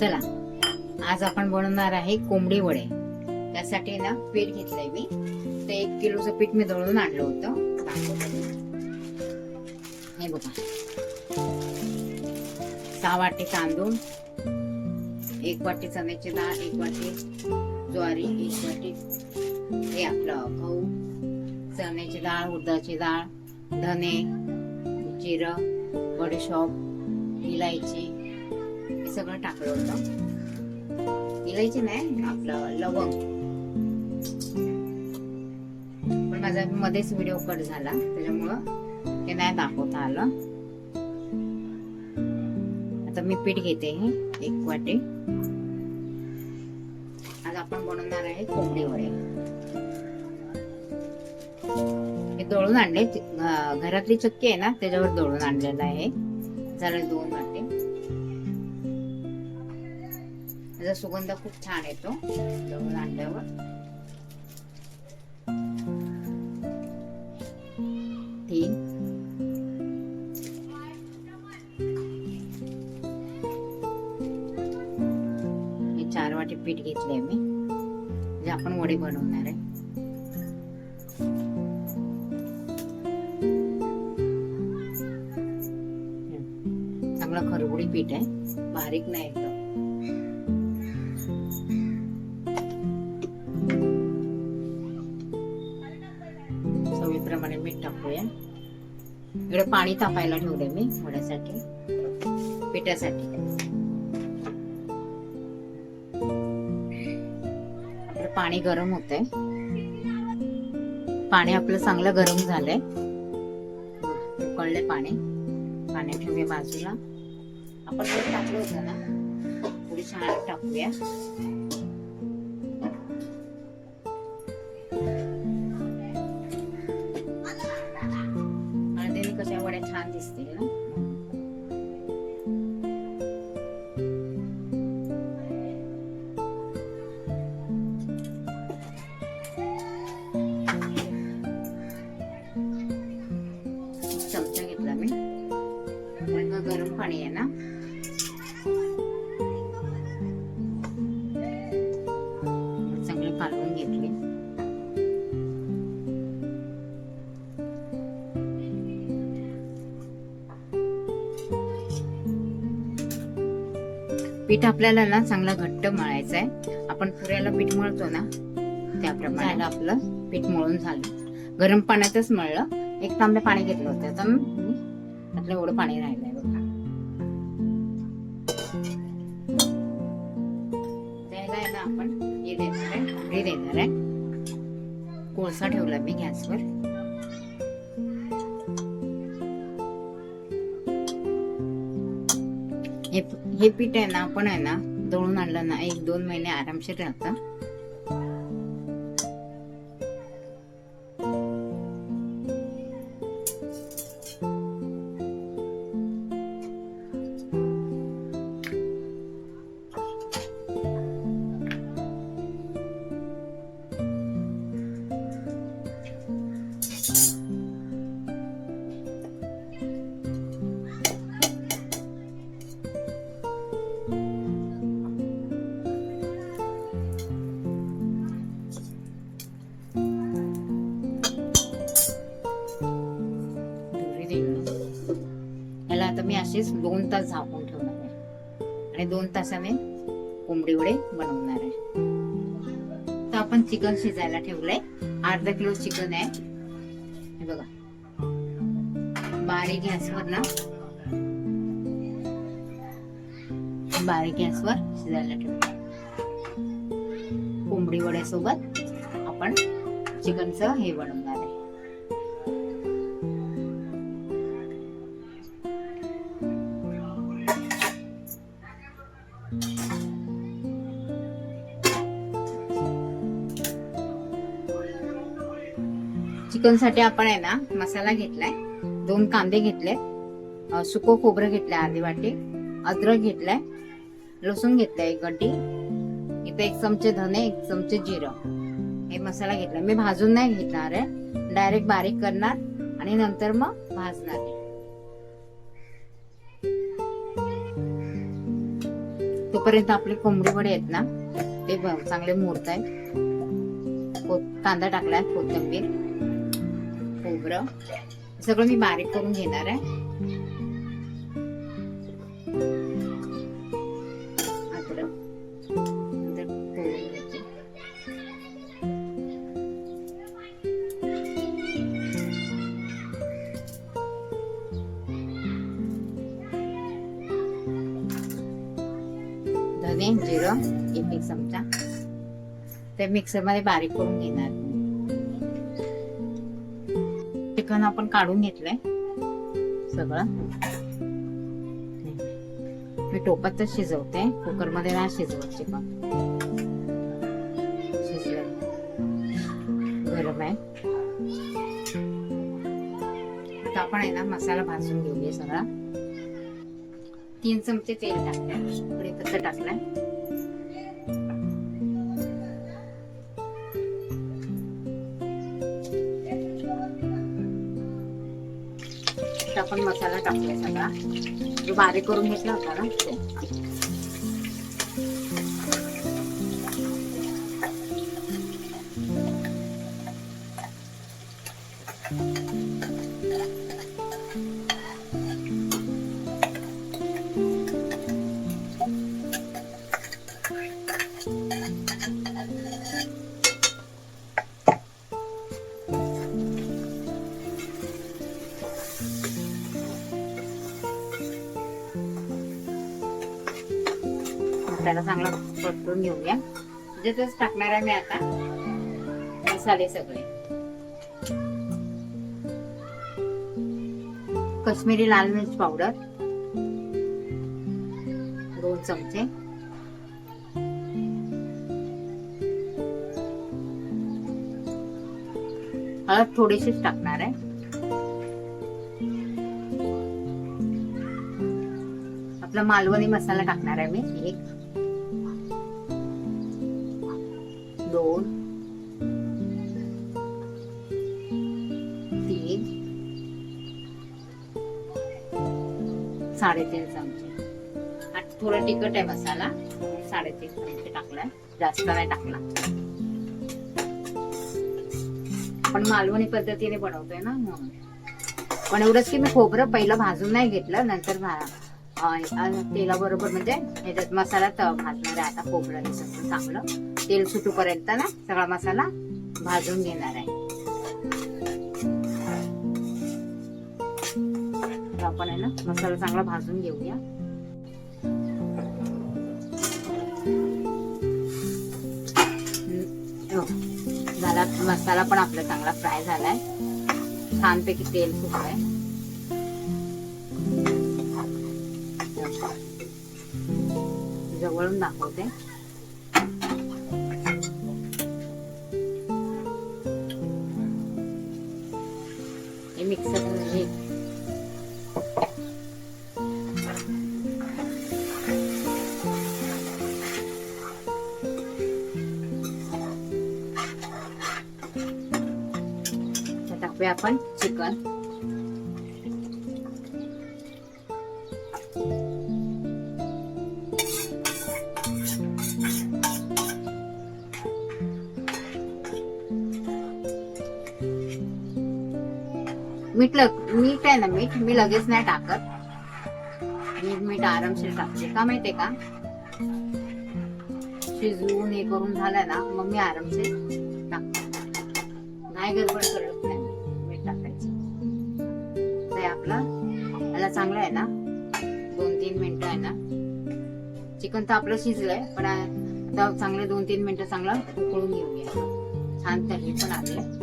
चला आज आपण बनवणार आहे कोंबडी वडे. त्यासाठी ना पीठ घेतलंय मी. ते एक किलोचं पीठ मी दळून आणलं होतं. हे बघा. सहा वाटी तांदूळ एक वाटी चण्याची डाळ एक वाटी ज्वारी एक वाटी हे आपलं गहू चण्याची डाळ उडदाची डाळ धने जिरं बडीशॉप इलायची सगळं टाकलं होतं. इलायची नाही आपलं लवंग. पण माझा मध्येच व्हिडिओ कट झाला त्याच्यामुळं ते नाही दाखवता आलं. आता मी पीठ घेते हे एक वाटी. आज आपण बनवणार आहे कोंबडी वडे. हे दळून आणले घरातली चक्की आहे ना त्याच्यावर दळून आणलेलं आहे. झालं दोन त्याचा सुगंध खूप छान येतो जवळ आणल्यावर तीन हे चार वाटी पीठ घेतले मी जे आपण वडे बनवणार आहे. चांगलं खरबुडी पीठ आहे. बारीक नाही मीठ टाकूया. इकडे पाणी तापायला ठेवले मी वड्यासाठी पिठासाठी. आपलं पाणी गरम होत आहे पाणी आपलं चांगलं गरम झालंय. उकळले पाणी. पाणी ठेवूया बाजूला. आपण टाकलं होतं ना. थोडी छान टाकूया. पीठ आपल्याला ना चांगला घट्ट मळायचं आहे आपण पुऱ्याला पीठ मळतो ना त्याप्रमाणे. आपलं. पीठ मळून झालं. गरम पाण्यातच मळलं. एक तांबे पाणी घेतलं होतं तर त्यातलं एवढं पाणी राहिलंय बघा. त्याला आपण हे देणार आहे देणार आहे. कोळसा ठेवला मी गॅसवर. हे हे पीठ आहे ना आपण आहे ना दळून आणलं ना एक दोन महिने आरामशीर राहतं. दोन तास झाकून ठेवणार आहे. आणि दोन तासाने कोंबडी वडे बनवणार आहे. तर आपण चिकन शिजायला ठेवलंय. अर्धा किलो चिकन आहे. हे बघा. बारीक गॅसवर ना बारीक गॅसवर शिजायला ठेवलं कोंबडी वड्यासोबत आपण चिकनचं हे बनवणार आहे. साठी आपण आहे ना मसाला घेतलाय. दोन कांदे घेतले. सुको खोबरं घेतलंय अर्धी वाटी. अद्रक घेतलाय. लसूण घेतलाय एक गड्डी इथे एक चमचे धने एक चमचे जिरं. हे मसाला घेतला मी भाजून नाही घेणार आहे. डायरेक्ट बारीक करणार आणि नंतर मग भाजणार आहे. तोपर्यंत आपले कोंबडी वडे आहेत ना ते चांगले मोडत आहेत कांदा टाकलाय कोथिंबीर. खोबरं. सगळं मी बारीक करून घेणार आहे. अद्रक. धने जिरं एक एक चमचा ते मिक्सरमध्ये बारीक करून घेणार. चिकन आपण काढून घेतलंय. सगळं. मी टोपातच शिजवते. कुकरमध्ये नाही शिजवत चिकन शिजलं. गरम आहे. आता आपण आहे ना मसाला भाजून घेऊया सगळा. तीन चमचे तेल टाकले कढीपत्ता टाकलाय. आपण मसाला टाकलाय सगळा जो बारीक करून घेतला होता ना. तो त्याला चांगला परतून घेऊया. म्हणजे तेच टाकणार आहे मी आता. मसाले सगळे. कश्मीरी लाल मिर्च पावडर. दोन चमचे. हळद थोडीशीच टाकणार आहे. आपला मालवणी मसाला टाकणार आहे मी. एक. दोन तीन साडेतीन चमचे. आणि थोडं तिखट आहे मसाला. साडेतीन चमचे टाकलाय. जास्त नाही टाकला. आपण मालवणी पद्धतीने बनवतोय ना म्हणून. पण एवढंच की मी खोबरं पहिलं भाजून नाही घेतलं नंतर तेला बरोबर म्हणजे ह्याच्यात मसाला तर भाजणार आहे. आता खोबरं हे सगळं चांगलं. तेल सुटूपर्यंत ना सगळा मसाला भाजून घेणार आहे. आपण आहे ना मसाला चांगला भाजून घेऊया. हो. झाला मसाला पण आपला चांगला फ्राय झालाय. छानपैकी तेल सुटलंय. जवळून दाखवते हे मिक्सर हे आता टाकूया आपण चिकन मीठ लग मीठ आहे ना मीठ मी लगेच नाही टाकत. मी मीठ आरामशीर टाकते. का माहितीये का? शिजवून हे करून झालं ना मग मी आरामशीर टाकते. नाही गडबड करत नाही मीठ टाकायची. ते आपलं याला चांगलं आहे ना? दोन तीन मिनिटं आहे ना? चिकन तर आपलं शिजलंय पण आता चांगले दोन तीन मिनिटं चांगलं उकळून घेऊया. छान तर्री पण आले.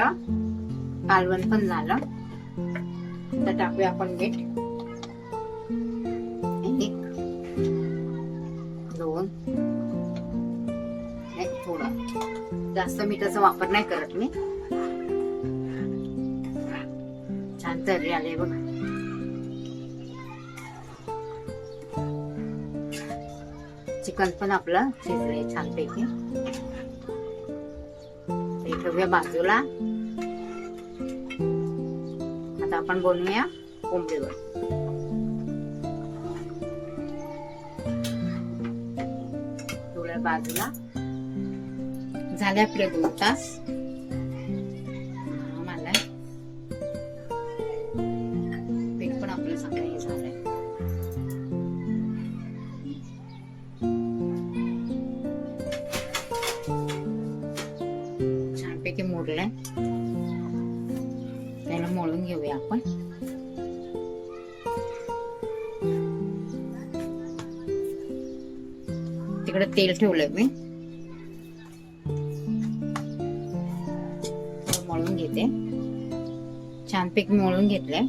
आपलं कालवण पण झालं. तर टाकूया आपण मीठ. एक दोन. एक थोडं. जास्त मिठाचा वापर नाही करत मी. छान तर्री आले बघ. चिकन पण आपलं शिजलंय छानपैकी. ठेवूया बाजूला. आपण बनवूया कोंबडीवर ठेवूया बाजूला. झाले आपले दोन तास. मला. पीठ पण आपलं चांगलं हे झालंय. छानपैकी मोडलंय. त्याला घेऊया आपण. तिकडे तेल ठेवलंय मी. मळून घेते. छानपैकी मळून घेतलंय.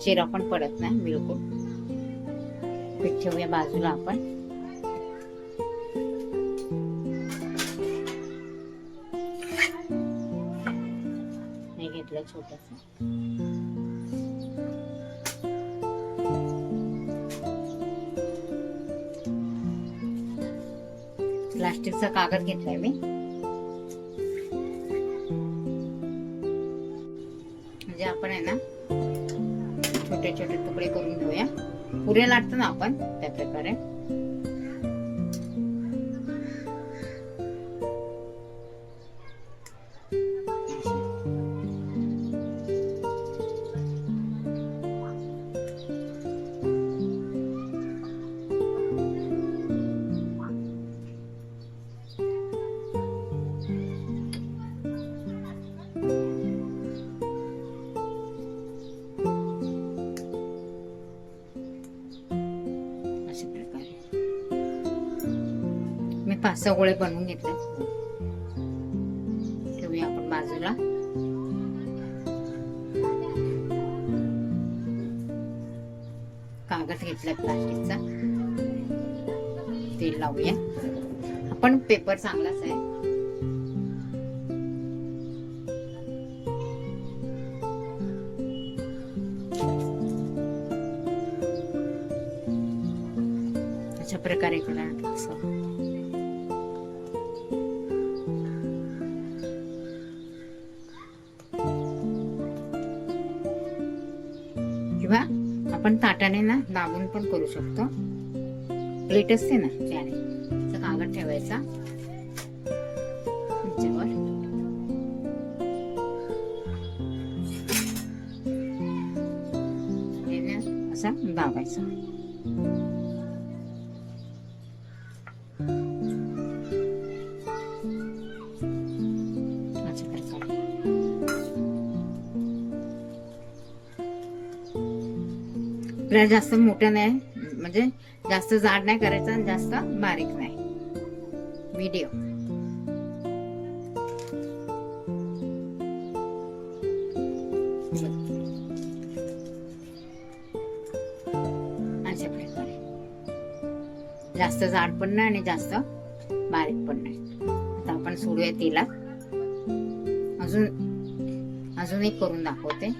चिरा पण पडत नाही बिलकुल. पीठ ठेवूया बाजूला आपण. हे छोटस. प्लास्टिकचा कागद घेतलाय मी. म्हणजे आपण आहे ना छोटे छोटे तुकडे करून घेऊया. पुरे लाटतो ना आपण त्या प्रकारे. पाच सहा गोळे बनवून घेतले. ठेवूया आपण बाजूला. कागद घेतलाय प्लास्टिकचा. तेल लावूया. आपण पेपर चांगलाच आहे. अशा प्रकारे करणार असं आपण ताटाने ना दाबून पण करू शकतो. प्लेट असते ना त्याने. कागद ठेवायचा. असा दाबायचा. आपल्याला जास्त मोठं नाही म्हणजे जास्त जाड नाही करायचं आणि जास्त बारीक नाही. व्हिडिओ अशा प्रकारे. जास्त जाड पण नाही आणि जास्त बारीक पण नाही. आता आपण सोडूया तेलात अजून अजून एक करून दाखवते.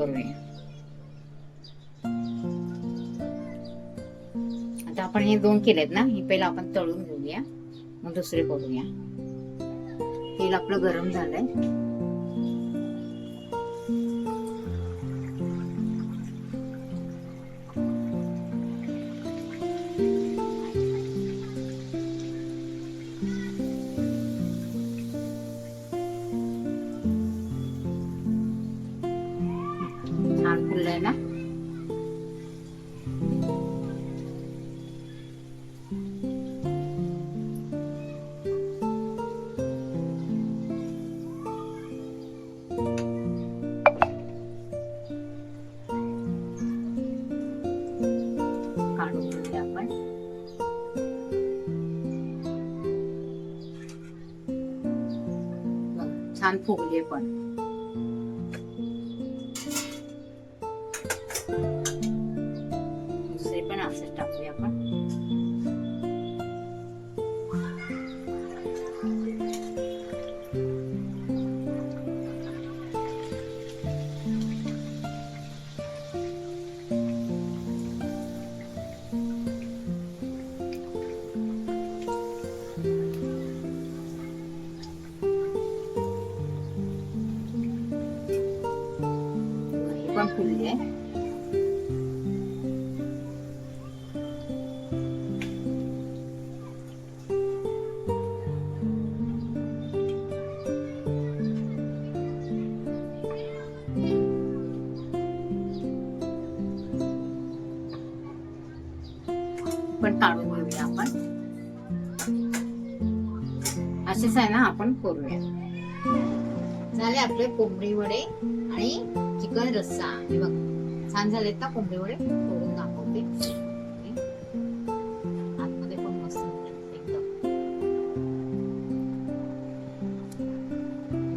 करूया आता आपण हे दोन केलेत ना हे पहिला आपण तळून घेऊया मग दुसरे करूया. तेल आपलं गरम झालंय. पाणी घेऊया आपण. छान फुगले पण. हे पण फुलले आहे. पण काढून घेऊया आपण. असेच आहे ना आपण करूया. झाले आपले कोंबडी वडे आणि चिकन रस्सा. हे बघ छान झालेत ना कोंबडी वडे? तोडून दाखवते. आतमध्ये पण मस्त एकदम.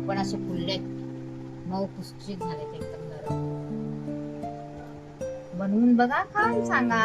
पण असे फुलले मऊ खुसखुशीत झालेत एकदम गरम बनवून बघा खाऊन सांगा.